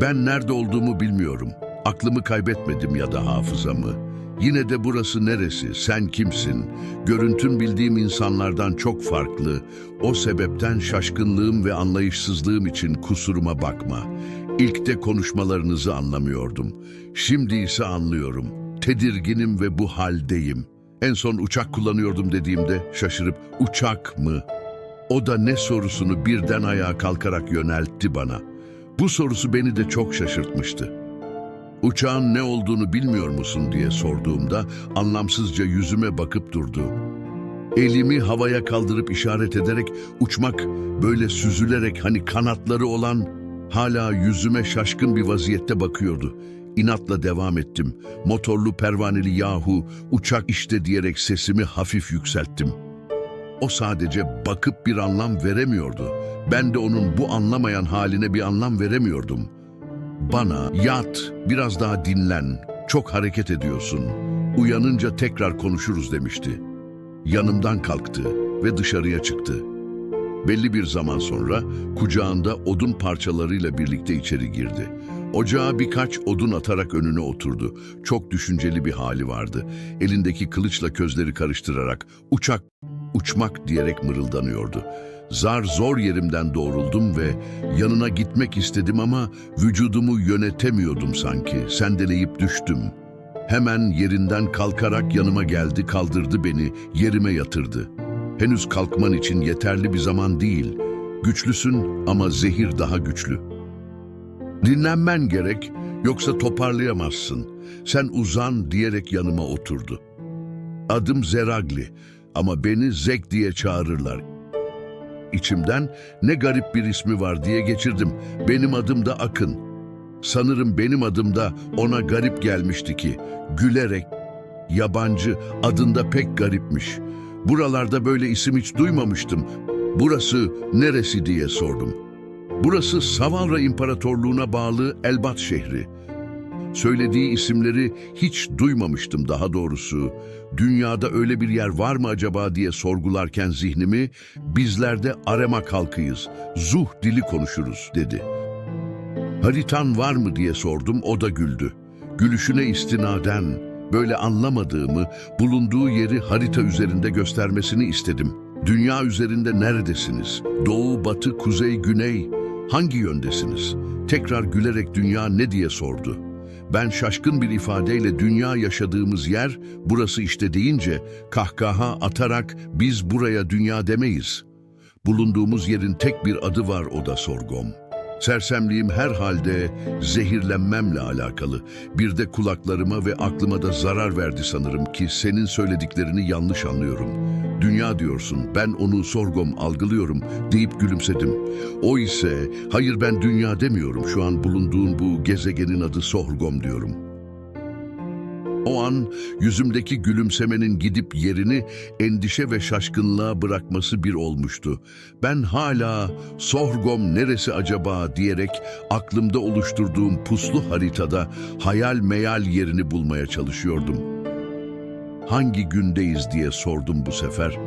Ben nerede olduğumu bilmiyorum. Aklımı kaybetmedim ya da hafızamı. Yine de burası neresi? Sen kimsin? Görüntün bildiğim insanlardan çok farklı. O sebepten şaşkınlığım ve anlayışsızlığım için kusuruma bakma. İlkte konuşmalarınızı anlamıyordum. Şimdi ise anlıyorum. Tedirginim ve bu haldeyim. En son uçak kullanıyordum dediğimde şaşırıp uçak mı? O da ne sorusunu birden ayağa kalkarak yöneltti bana. Bu sorusu beni de çok şaşırtmıştı. Uçağın ne olduğunu bilmiyor musun diye sorduğumda anlamsızca yüzüme bakıp durdu. Elimi havaya kaldırıp işaret ederek uçmak böyle süzülerek hani kanatları olan hala yüzüme şaşkın bir vaziyette bakıyordu. İnatla devam ettim. Motorlu pervaneli yahu uçak işte diyerek sesimi hafif yükselttim. O sadece bakıp bir anlam veremiyordu. Ben de onun bu anlamayan haline bir anlam veremiyordum. Bana yat, biraz daha dinlen, çok hareket ediyorsun. Uyanınca tekrar konuşuruz demişti. Yanımdan kalktı ve dışarıya çıktı. Belli bir zaman sonra kucağında odun parçalarıyla birlikte içeri girdi. Ocağa birkaç odun atarak önüne oturdu. Çok düşünceli bir hali vardı. Elindeki kılıçla közleri karıştırarak uçak, uçmak diyerek mırıldanıyordu. Zar zor yerimden doğruldum ve yanına gitmek istedim ama vücudumu yönetemiyordum sanki. Sendeleyip düştüm. Hemen yerinden kalkarak yanıma geldi, kaldırdı beni, yerime yatırdı. Henüz kalkman için yeterli bir zaman değil. Güçlüsün ama zehir daha güçlü. Dinlenmen gerek, yoksa toparlayamazsın. Sen uzan diyerek yanıma oturdu. Adım Zeragli ama beni Zek diye çağırırlar. İçimden ne garip bir ismi var diye geçirdim. Benim adım da Akın. Sanırım benim adım da ona garip gelmişti ki. Gülerek, yabancı, adında pek garipmiş. Buralarda böyle isim hiç duymamıştım. Burası neresi diye sordum. Burası Savanra İmparatorluğu'na bağlı Elbat şehri. Söylediği isimleri hiç duymamıştım daha doğrusu. Dünyada öyle bir yer var mı acaba diye sorgularken zihnimi, bizler de Aremak halkıyız, Zuh dili konuşuruz dedi. Haritan var mı diye sordum, o da güldü. Gülüşüne istinaden, böyle anlamadığımı, bulunduğu yeri harita üzerinde göstermesini istedim. Dünya üzerinde neredesiniz? Doğu, batı, kuzey, güney, hangi yöndesiniz? Tekrar gülerek dünya ne diye sordu. Ben şaşkın bir ifadeyle dünya yaşadığımız yer burası işte deyince kahkaha atarak biz buraya dünya demeyiz. Bulunduğumuz yerin tek bir adı var o da sorgom. Sersemliğim herhalde zehirlenmemle alakalı. Bir de kulaklarıma ve aklıma da zarar verdi sanırım ki senin söylediklerini yanlış anlıyorum. Dünya diyorsun, ben onu sorgom algılıyorum deyip gülümsedim. O ise, hayır ben dünya demiyorum, şu an bulunduğun bu gezegenin adı sorgom diyorum. O an yüzümdeki gülümsemenin gidip yerini endişe ve şaşkınlığa bırakması bir olmuştu. Ben hala sorgom neresi acaba diyerek aklımda oluşturduğum puslu haritada hayal meyal yerini bulmaya çalışıyordum. Hangi gündeyiz diye sordum bu sefer.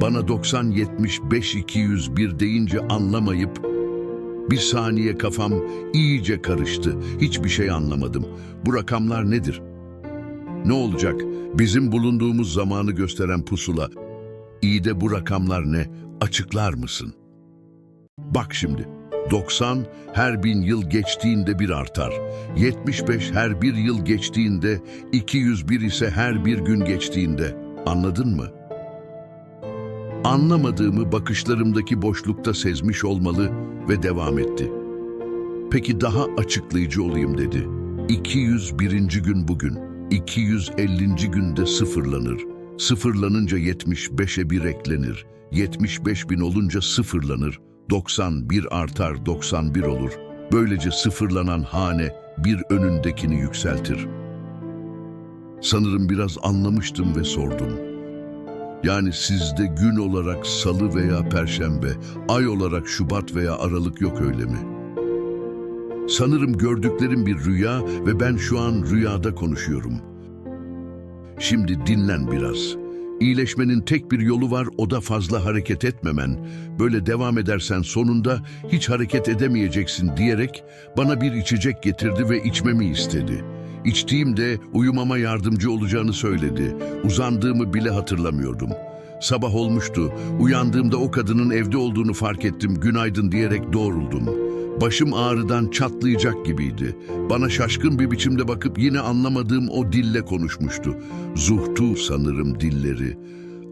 Bana 90 75 201 deyince anlamayıp bir saniye kafam iyice karıştı. Hiçbir şey anlamadım. Bu rakamlar nedir? Ne olacak? Bizim bulunduğumuz zamanı gösteren pusula. İyi de bu rakamlar ne? Açıklar mısın? Bak şimdi. 90 her bin yıl geçtiğinde bir artar. 75 her bir yıl geçtiğinde, 201 ise her bir gün geçtiğinde. Anladın mı? Anlamadığımı bakışlarımdaki boşlukta sezmiş olmalı ve devam etti. Peki daha açıklayıcı olayım dedi. 201. gün bugün. 250. günde sıfırlanır. Sıfırlanınca 75'e bir eklenir. 75 bin olunca sıfırlanır. 90 bir artar 91 olur. Böylece sıfırlanan hane bir önündekini yükseltir. Sanırım biraz anlamıştım ve sordum. Yani sizde gün olarak salı veya perşembe, ay olarak şubat veya aralık yok öyle mi? Sanırım gördüklerim bir rüya ve ben şu an rüyada konuşuyorum. Şimdi dinlen biraz. İyileşmenin tek bir yolu var, o da fazla hareket etmemen. Böyle devam edersen sonunda hiç hareket edemeyeceksin diyerek bana bir içecek getirdi ve içmemi istedi. İçtiğimde uyumama yardımcı olacağını söyledi. Uzandığımı bile hatırlamıyordum. Sabah olmuştu. Uyandığımda o kadının evde olduğunu fark ettim. Günaydın diyerek doğruldum. Başım ağrıdan çatlayacak gibiydi. Bana şaşkın bir biçimde bakıp yine anlamadığım o dille konuşmuştu. Zuhtu sanırım dilleri.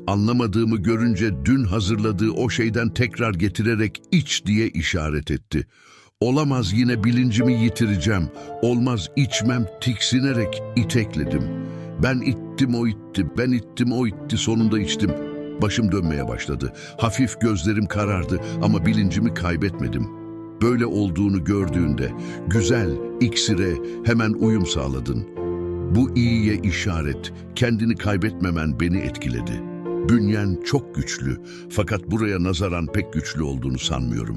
Anlamadığımı görünce dün hazırladığı o şeyden tekrar getirerek iç diye işaret etti. Olamaz yine bilincimi yitireceğim. Olmaz içmem tiksinerek itekledim. Ben ittim o itti, ben ittim o itti sonunda içtim. Başım dönmeye başladı. Hafif gözlerim karardı ama bilincimi kaybetmedim. Böyle olduğunu gördüğünde güzel, iksire hemen uyum sağladın. Bu iyiye işaret, kendini kaybetmemen beni etkiledi. Bünyen çok güçlü fakat buraya nazaran pek güçlü olduğunu sanmıyorum.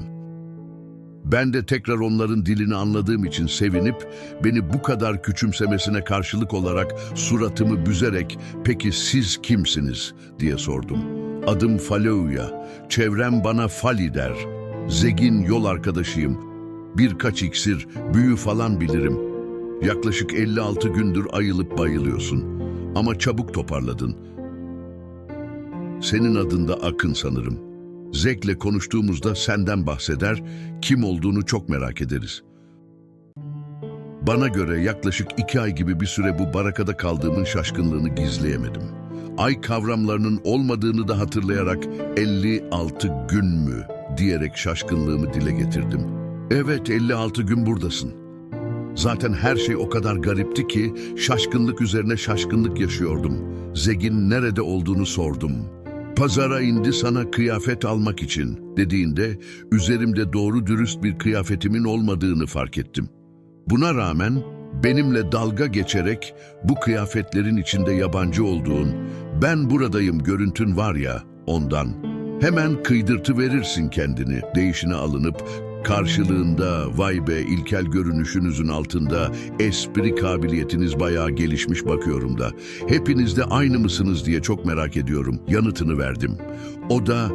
Ben de tekrar onların dilini anladığım için sevinip beni bu kadar küçümsemesine karşılık olarak suratımı büzerek "Peki siz kimsiniz?" diye sordum. Adım Faleuya. Çevrem bana Fali der. Zegin yol arkadaşıyım. Birkaç iksir, büyü falan bilirim. Yaklaşık 56 gündür ayılıp bayılıyorsun. Ama çabuk toparladın. Senin adın da Akın sanırım. Zek'le konuştuğumuzda senden bahseder, kim olduğunu çok merak ederiz. Bana göre yaklaşık iki ay gibi bir süre bu barakada kaldığımın şaşkınlığını gizleyemedim. Ay kavramlarının olmadığını da hatırlayarak 56 gün mü diyerek şaşkınlığımı dile getirdim. Evet 56 gün buradasın. Zaten her şey o kadar garipti ki şaşkınlık üzerine şaşkınlık yaşıyordum. Zegin nerede olduğunu sordum. Pazara indi sana kıyafet almak için dediğinde üzerimde doğru dürüst bir kıyafetimin olmadığını fark ettim. Buna rağmen benimle dalga geçerek bu kıyafetlerin içinde yabancı olduğun, ben buradayım görüntün var ya ondan. Hemen kıydırtı verirsin kendini, değişine alınıp karşılığında vay be ilkel görünüşünüzün altında espri kabiliyetiniz bayağı gelişmiş bakıyorum da. Hepiniz de aynı mısınız diye çok merak ediyorum. Yanıtını verdim. O da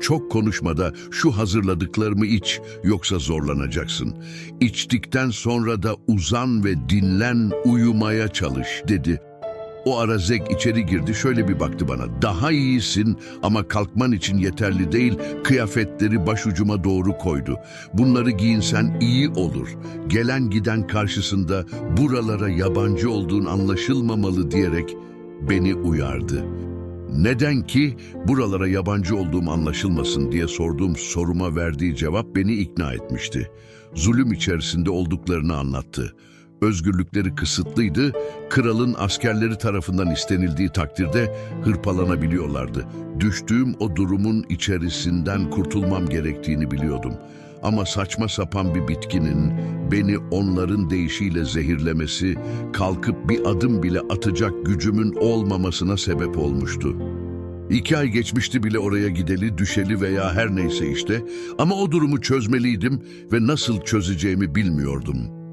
çok konuşmada şu hazırladıklarımı iç yoksa zorlanacaksın. İçtikten sonra da uzan ve dinlen uyumaya çalış dedi. O ara Zek içeri girdi şöyle bir baktı bana. Daha iyisin ama kalkman için yeterli değil. Kıyafetleri başucuma doğru koydu. Bunları giyinsen iyi olur. Gelen giden karşısında buralara yabancı olduğun anlaşılmamalı diyerek beni uyardı. Neden ki buralara yabancı olduğum anlaşılmasın diye sorduğum soruma verdiği cevap beni ikna etmişti. Zulüm içerisinde olduklarını anlattı. Özgürlükleri kısıtlıydı, kralın askerleri tarafından istenildiği takdirde hırpalanabiliyorlardı. Düştüğüm o durumun içerisinden kurtulmam gerektiğini biliyordum. Ama saçma sapan bir bitkinin beni onların deyişiyle zehirlemesi, kalkıp bir adım bile atacak gücümün olmamasına sebep olmuştu. İki ay geçmişti bile oraya gideli, düşeli veya her neyse işte ama o durumu çözmeliydim ve nasıl çözeceğimi bilmiyordum.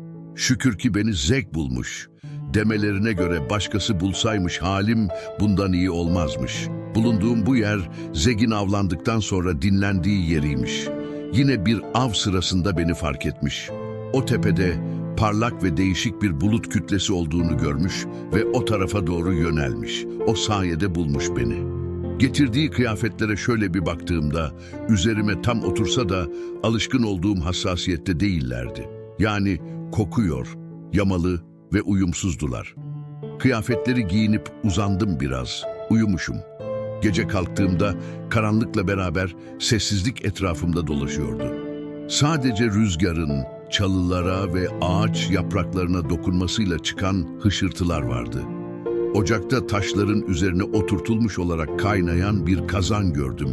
Şükür ki beni zevk bulmuş. Demelerine göre başkası bulsaymış halim bundan iyi olmazmış. Bulunduğum bu yer Zegin avlandıktan sonra dinlendiği yeriymiş. Yine bir av sırasında beni fark etmiş. O tepede parlak ve değişik bir bulut kütlesi olduğunu görmüş ve o tarafa doğru yönelmiş. O sayede bulmuş beni. Getirdiği kıyafetlere şöyle bir baktığımda üzerime tam otursa da alışkın olduğum hassasiyette değillerdi. Yani kokuyor, yamalı ve uyumsuzdular. Kıyafetleri giyinip uzandım biraz, uyumuşum. Gece kalktığımda karanlıkla beraber sessizlik etrafımda dolaşıyordu. Sadece rüzgarın çalılara ve ağaç yapraklarına dokunmasıyla çıkan hışırtılar vardı. Ocakta taşların üzerine oturtulmuş olarak kaynayan bir kazan gördüm.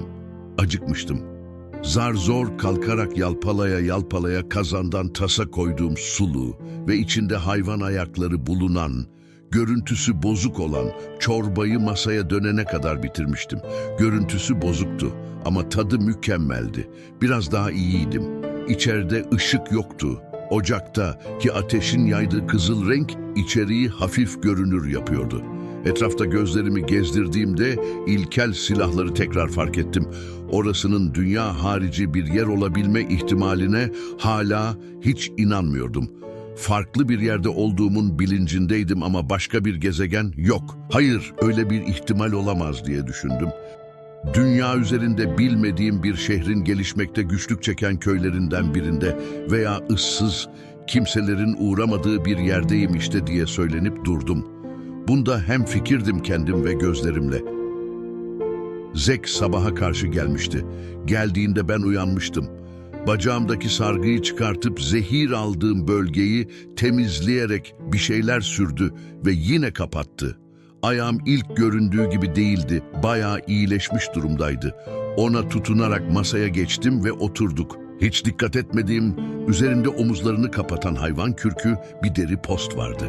Acıkmıştım. Zar zor kalkarak yalpalaya yalpalaya kazandan tasa koyduğum sulu ve içinde hayvan ayakları bulunan, görüntüsü bozuk olan çorbayı masaya dönene kadar bitirmiştim. Görüntüsü bozuktu ama tadı mükemmeldi. Biraz daha iyiydim. İçeride ışık yoktu. Ocakta ki ateşin yaydığı kızıl renk içeriği hafif görünür yapıyordu. Etrafta gözlerimi gezdirdiğimde ilkel silahları tekrar fark ettim. Orasının dünya harici bir yer olabilme ihtimaline hala hiç inanmıyordum. Farklı bir yerde olduğumun bilincindeydim ama başka bir gezegen yok. Hayır, öyle bir ihtimal olamaz diye düşündüm. Dünya üzerinde bilmediğim bir şehrin gelişmekte güçlük çeken köylerinden birinde veya ıssız, kimselerin uğramadığı bir yerdeyim işte diye söylenip durdum. Bunda hem fikirdim kendim ve gözlerimle. Zek sabaha karşı gelmişti. Geldiğinde ben uyanmıştım. Bacağımdaki sargıyı çıkartıp zehir aldığım bölgeyi temizleyerek bir şeyler sürdü ve yine kapattı. Ayağım ilk göründüğü gibi değildi, bayağı iyileşmiş durumdaydı. Ona tutunarak masaya geçtim ve oturduk. Hiç dikkat etmediğim, üzerinde omuzlarını kapatan hayvan kürkü bir deri post vardı.